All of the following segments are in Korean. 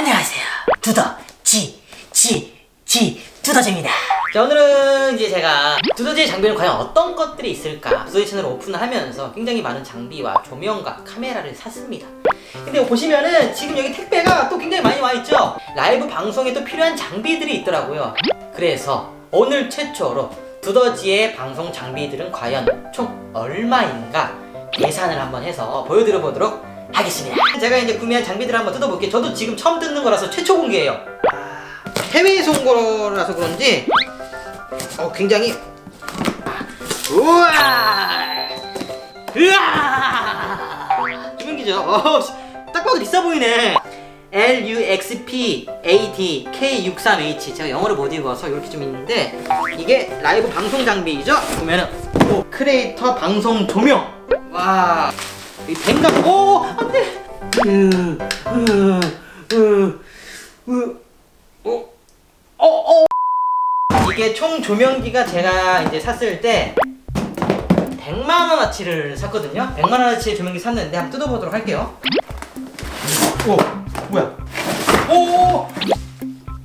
안녕하세요. 두더 지, 지, 지, 두더지입니다. 자, 오늘은 이제 제가 두더지의 장비는 과연 어떤 것들이 있을까? 두더지 채널을 오픈을 하면서 굉장히 많은 장비와 조명과 카메라를 샀습니다. 근데 보시면은 지금 여기 택배가 또 굉장히 많이 와 있죠? 라이브 방송에 또 필요한 장비들이 있더라고요. 그래서 오늘 최초로 두더지의 방송 장비들은 과연 총 얼마인가 계산을 한번 해서 보여드려 보도록 하겠습니다. 제가 이제 구매한 장비들을 한번 뜯어볼게요. 저도 지금 처음 뜯는 거라서 최초 공개예요. 아, 해외에서 온 거라서 그런지 어, 굉장히 우와 으아 주문기죠. 어, 씨, 딱 봐도 비싸 보이네. LUXP AD K63H 제가 영어를 못 읽어서 이렇게 좀 있는데 이게 라이브 방송 장비이죠? 보면은 오, 크리에이터 방송 조명 와 이 뱅감 오 안돼 어어 이게 총 조명기가 제가 이제 샀을 때 100만 원어치를 샀거든요 100만 원어치 조명기 샀는데 한번 뜯어보도록 할게요 오 뭐야 오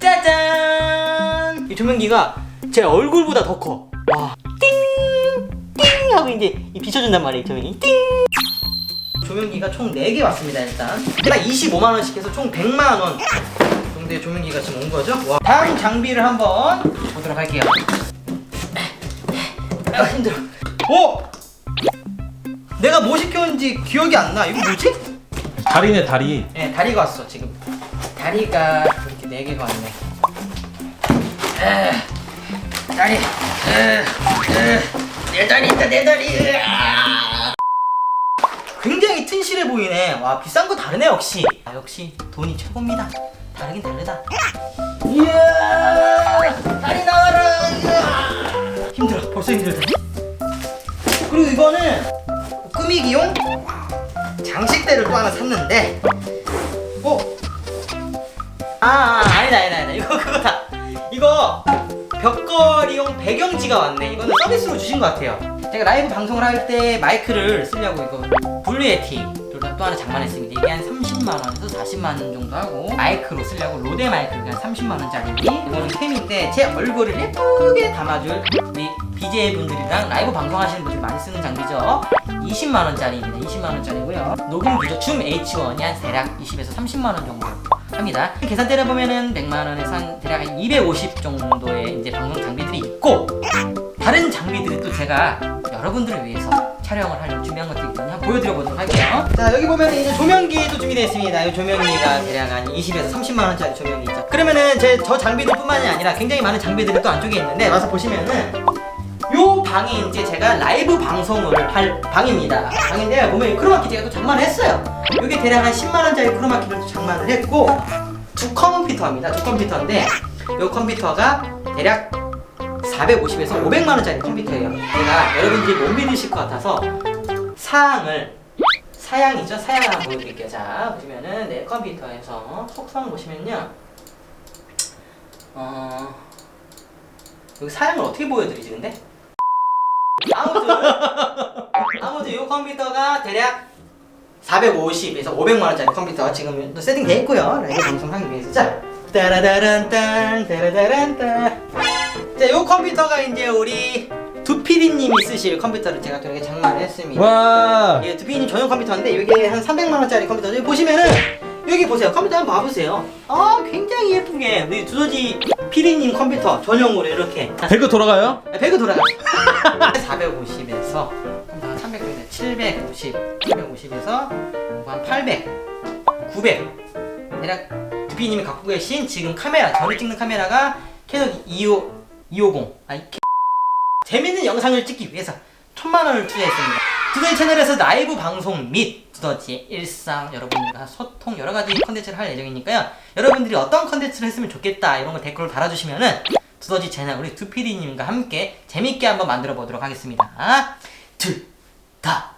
짜잔 이 조명기가 제 얼굴보다 더 커 와. 띵! 띵! 하고 이제 이 비춰준단 말이에요, 이 조명이. 띵! 조명기가 총 4개 왔습니다, 일단. 제가 25만원씩 해서 총 100만원 정도의 조명기가 지금 온 거죠. 와. 다음 장비를 한번 보도록 할게요. 아, 힘들어. 오! 내가 뭐 시켰는지 기억이 안 나. 이거 뭐지? 다리네 다리. 네, 다리가 왔어, 지금. 다리가 이렇게 4개가 왔네. 에, 다리. 에, 에, 내 다리 있다, 내 다리. 으아. 굉장히 튼실해 보이네. 와, 비싼 거 다르네, 역시. 아, 역시 돈이 최고입니다. 다르긴 다르다. 이야, 다리 나와라. 으아. 힘들어, 벌써 힘들다. 그리고 이거는 꾸미기용 장식대를 또 하나 샀는데, 어? 아, 아 아니다, 아니다, 아니다. 이거 그거다. 이거 벽걸 이용 배경지가 왔네. 이거는 서비스로 주신 것 같아요. 제가 라이브 방송을 할 때 마이크를 쓰려고 이거 블루에티를 또 하나 장만했습니다. 이게 한 30만 원에서 40만 원 정도 하고 마이크로 쓰려고 로데 마이크가 한 30만 원짜리. 이거는 캠인데 제 얼굴을 예쁘게 담아줄 우리 BJ 분들이랑 라이브 방송하시는 분들이 많이 쓰는 장비죠. 20만 원짜리입니다. 20만 원짜리고요. 녹음기죠. 줌 H1이 한 대략 20에서 30만 원 정도 합니다. 계산대를 보면은 100만 원에서 한 대략 한250 정도의 이제 방송 장비들이 있고 다른 장비들은 또 제가 여러분들을 위해서 촬영을 하려고 준비한 것들이 있거든요. 한번 보여드려 보도록 할게요. 자 여기 보면 이제 조명기도 준비되어 있습니다. 이 조명기가 대략 한 20에서 30만 원짜리 조명기 있죠. 그러면은 제 저 장비들 뿐만이 아니라 굉장히 많은 장비들이 또 안쪽에 있는데 와서 보시면은 요 방이 이제 제가 라이브 방송을 할 방입니다. 방인데 보면 크로마키 제가 또 장만을 했어요. 이게 대략 한 10만 원짜리 크로마키를 또 장만을 했고 두 컴퓨터입니다. 두 컴퓨터인데 요 컴퓨터가 대략 450에서 500만 원짜리 컴퓨터예요. 제가 여러분들이 못 믿으실 것 같아서 사양을 사양이죠. 사양 한번 보여드릴게요. 자 보시면은 내 컴퓨터에서 속성 보시면요. 어 여기 사양을 어떻게 보여드리지 근데? 아무튼 아무튼 이 컴퓨터가 대략 450에서 500만 원짜리 컴퓨터 지금 또 세팅돼 있고요. 라이브 방송하기 위해서. 자 따라다란딴 따라다란딴. 자이 컴퓨터가 이제 우리 두피디님이 쓰실 컴퓨터를 제가 또 이렇게 장만을 했습니다. 와. 이게 두피디님 전용 컴퓨터인데 이게 한 300만 원짜리 컴퓨터죠 여기 보시면은 여기 보세요. 컴퓨터 한번 봐보세요. 아 굉장히 예쁘게. 우리 두더지 피디님 컴퓨터 전용으로 이렇게. 배그 돌아가요? 배그 돌아가 450에서 300, 750, 750 에서 한 800, 900 대략 두피님이 갖고 계신 지금 카메라 저를 찍는 카메라가 캐논 25, 250 아니 캐... 재밌는 영상을 찍기 위해서 천만 원을 투자했습니다. 두더지 채널에서 라이브 방송 및 두더지의 일상 여러분들과 소통 여러 가지 컨텐츠를 할 예정이니까요. 여러분들이 어떤 컨텐츠를 했으면 좋겠다 이런 거 댓글로 달아주시면은 두더지 채널 우리 두피디님과 함께 재밌게 한번 만들어 보도록 하겠습니다. 두더지